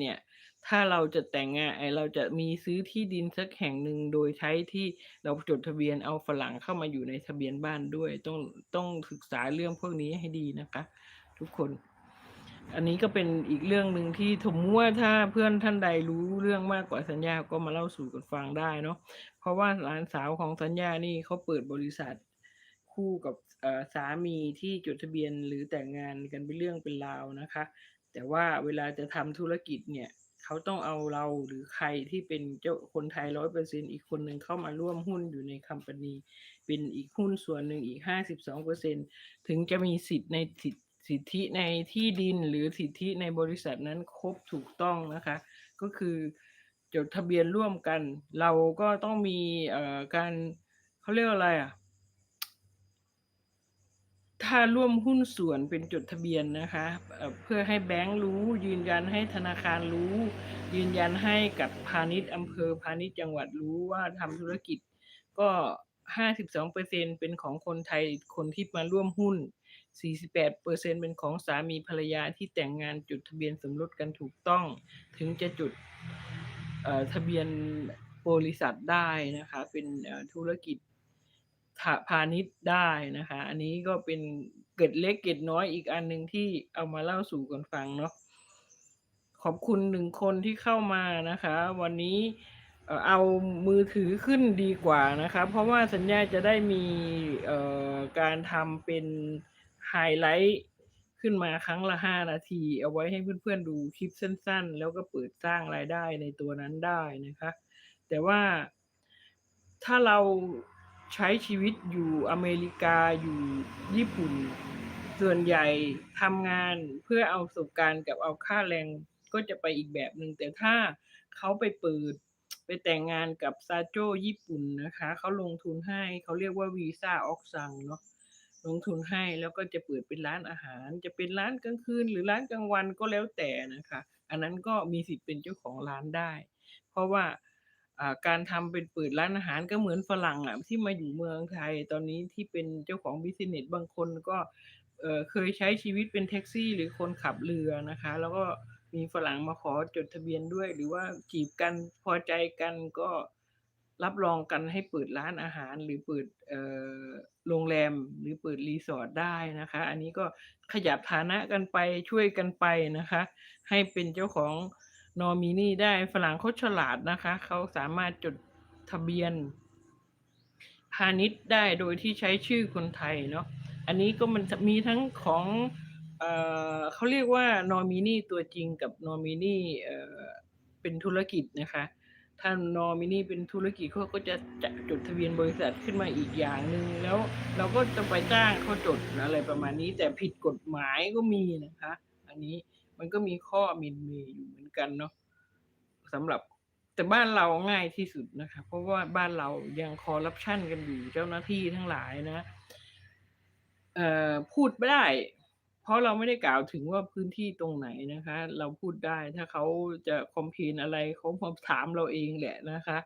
เนี่ย ถ้าเราจะแต่งงานไอเราจะมีซื้อที่ดินสักแห่งหนึ่งโดยใช้ที่เราจดทะเบียนเอาฝรั่งเข้ามาอยู่ในทะเบียนบ้านด้วย ต้องต้องศึกษาเรื่องพวกนี้ให้ดีนะคะ ทุกคน อันนี้ก็เป็นอีกเรื่องหนึ่งที่สมว่าถ้าเพื่อนท่านใดรู้เรื่องมากกว่าสัญญาก็มาเล่าสู่กันฟังได้เนาะเพราะว่าหลานสาวของสัญญานี่เขาเปิดบริษัทคู่กับสามีที่จดทะเบียนหรือแต่งงานกันเป็นเรื่องเป็นราวนะคะ แต่ว่าเวลาจะทำธุรกิจเนี่ยเขาต้องเอาเราหรือใครที่เป็นเจ้าคนไทย100%อีกคนหนึ่งเข้ามาร่วมหุ้นอยู่ใน company เป็นอีกหุ้นส่วนหนึ่งอีก52%ถึงจะมีสิทธิ์ในสิทธิสิทธิในที่ดินหรือสิทธิในบริษัทนั้นครบถูกต้องนะคะ ก็คือจดทะเบียนร่วมกัน เราก็ต้องมีเอ่อการเขาเรียกอะไรอะ ถ้าร่วมหุ้นส่วนเป็นจดทะเบียนนะคะเพื่อให้แบงก์รู้ ยืนยันให้ธนาคารรู้ ยืนยันให้กับพาณิชย์อำเภอพาณิชย์จังหวัดรู้ว่าทำธุรกิจ ก็52%เป็นของคนไทยคนที่มาร่วมหุ้น48%เป็นของสามีภรรยาที่แต่งงานจดทะเบียนสมรสกันถูกต้อง ถึงจะจดทะเบียนบริษัทได้นะคะ เป็นธุรกิจ พาณิชย์ได้นะคะ อันนี้ก็เป็นเกร็ดเล็กเกร็ดน้อยอีกอันหนึ่งที่เอามาเล่าสู่กันฟังเนาะขอบคุณ1คนที่เข้ามานะคะ วันนี้เอามือถือขึ้นดีกว่านะคะ เพราะว่าสัญญาจะได้มีการทำเป็นไฮไลต์ขึ้นมาครั้งละ5นาที เอาไว้ให้เพื่อนๆดูคลิปสั้นๆ แล้วก็เปิดสร้างรายได้ในตัวนั้นได้นะคะ แต่ว่าถ้าเรา ใช้ชีวิตอยู่อเมริกาอยู่ญี่ปุ่น ส่วนใหญ่ทำงานเพื่อเอาประสบการณ์กับเอาค่าแรงก็จะไปอีกแบบหนึ่งแต่ถ้าเขาไปเปิดไปแต่งงานกับซาโจญี่ปุ่นนะคะ เขาลงทุนให้เขาเรียกว่า Visa Oksan เนาะลงทุนให้แล้วก็จะเปิดเป็นร้านอาหาร จะเป็นร้านกลางคืนหรือร้านกลางวันก็แล้วแต่นะคะ อันนั้นก็มีสิทธิ์เป็นเจ้าของร้านได้ เพราะว่า การทำเป็นเปิดร้านอาหารก็เหมือนฝรั่งอะที่มาอยู่เมืองไทย ตอนนี้ที่เป็นเจ้าของบิซิเนสบางคนก็เคยใช้ชีวิตเป็นแท็กซี่ หรือคนขับเรือนะคะ แล้วก็มีฝรั่งมาขอจดทะเบียนด้วย หรือว่าจีบกันพอใจกันก็รับรองกันให้เปิดร้านอาหารหรือเปิดโรงแรมหรือเปิด resort ได้นะคะ อันนี้ก็ขยับฐานะกันไปช่วยกันไปนะคะ ให้เป็นเจ้าของ นอมินีได้ฝรั่งเขาฉลาดนะคะ เขาสามารถจดทะเบียน พาณิชย์ได้โดยที่ใช้ชื่อคนไทยเนาะอันนี้ก็มันจะมีทั้งของเออเขาเรียกว่านอมินีตัวจริงกับนอมินีเอ่เป็นธุรกิจนะคะถ้านอมินีเป็นธุรกิจเขาก็จะจะจดทะเบียนบริษัทขึ้นมาอีกอย่างหนึ่งแล้วเราก็จะไปจ้างเขาจดอะไรประมาณนี้ แต่ผิดกฎหมายก็มีนะคะ อันนี้ มันก็มีข้อมินเหม่อยู่เหมือนกันเนาะสำหรับแต่บ้านเราง่ายที่สุดนะคะเพราะว่าบ้านเรายังคอร์รัปชันกันอยู่เจ้าหน้าที่ทั้งหลายนะเอ่อพูดไม่ได้ เพราะเราไม่ได้กล่าวถึงว่าพื้นที่ตรงไหนนะคะ เราพูดได้ถ้าเขาจะคอมเพนอะไรเขาถามเราเองแหละนะคะ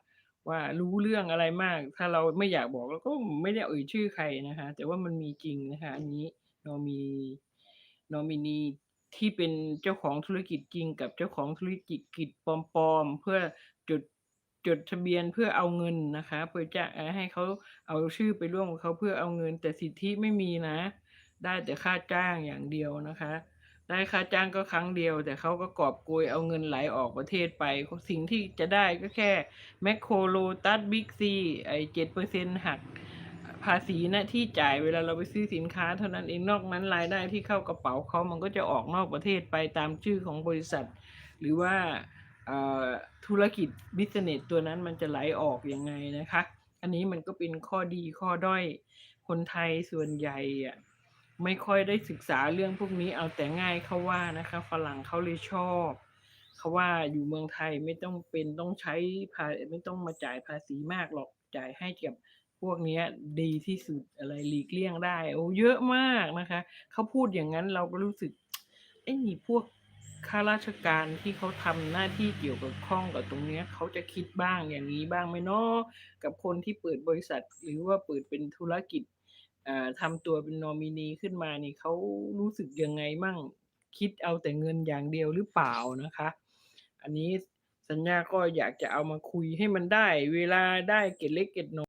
ว่ารู้เรื่องอะไรมาก ถ้าเราไม่อยากบอกเราก็ไม่ได้เอ่ยชื่อใครนะคะ แต่ว่ามันมีจริงนะคะ อันนี้นอมินอมินี ที่เป็นเจ้าของธุรกิจจริงกับเจ้าของธุรกิจกิจปลอมๆเพื่อจดจดทะเบียนเพื่อเอาเงินนะคะเพื่อจะให้เขาเอาชื่อไปร่วมกับเขาเพื่อเอาเงิน แต่สิทธิไม่มีนะ ได้แต่ค่าจ้างอย่างเดียวนะคะ ได้ค่าจ้างก็ครั้งเดียว แต่เขาก็กอบโกยเอาเงินไหลออกประเทศไป สิ่งที่จะได้ก็แค่แมคโครโลตัสบิ๊กซีไอ้7%หัก ภาษีหน้าที่จ่ายเวลาเราไปซื้อสินค้าเท่านั้นเองนอกนั้นรายได้ที่เข้ากระเป๋าเขามันก็จะออกนอกประเทศไปตามชื่อของบริษัท หรือว่าธุรกิจบิซิเนสตัวนั้นมันจะไหลออกยังไงนะคะ อันนี้มันก็เป็นข้อดีข้อด้อยคนไทยส่วนใหญ่อะไม่ค่อยได้ศึกษาเรื่องพวกนี้เอาแต่ง่ายเขาว่านะคะ ฝรั่งเขาเลยชอบเขาว่าอยู่เมืองไทยไม่ต้องเป็นต้องใช้ภาไม่ต้องมาจ่ายภาษีมากหรอกจ่ายให้กับ พวกนี้ดีที่สุดอะไรหลีกเลี่ยงได้ โอ้เยอะมากนะคะ เขาพูดอย่างงั้นเราก็รู้สึกเอ๊ะพวกข้าราชการที่เขาทำหน้าที่เกี่ยวกับข้องกับตรงเนี้ยเขาจะคิดบ้างอย่างงี้บ้างไหมเนาะกับคนที่เปิดบริษัท หรือว่าเปิดเป็นธุรกิจอ่าทำตัวเป็นนอมินีขึ้นมานี่เขารู้สึกยังไงมั่ง?คิดเอาแต่เงินอย่างเดียวหรือเปล่านะคะ อันนี้สัญญาก็อยากจะเอามาคุยให้มันได้ เวลาได้เก็ดเล็กเก็ดน้อย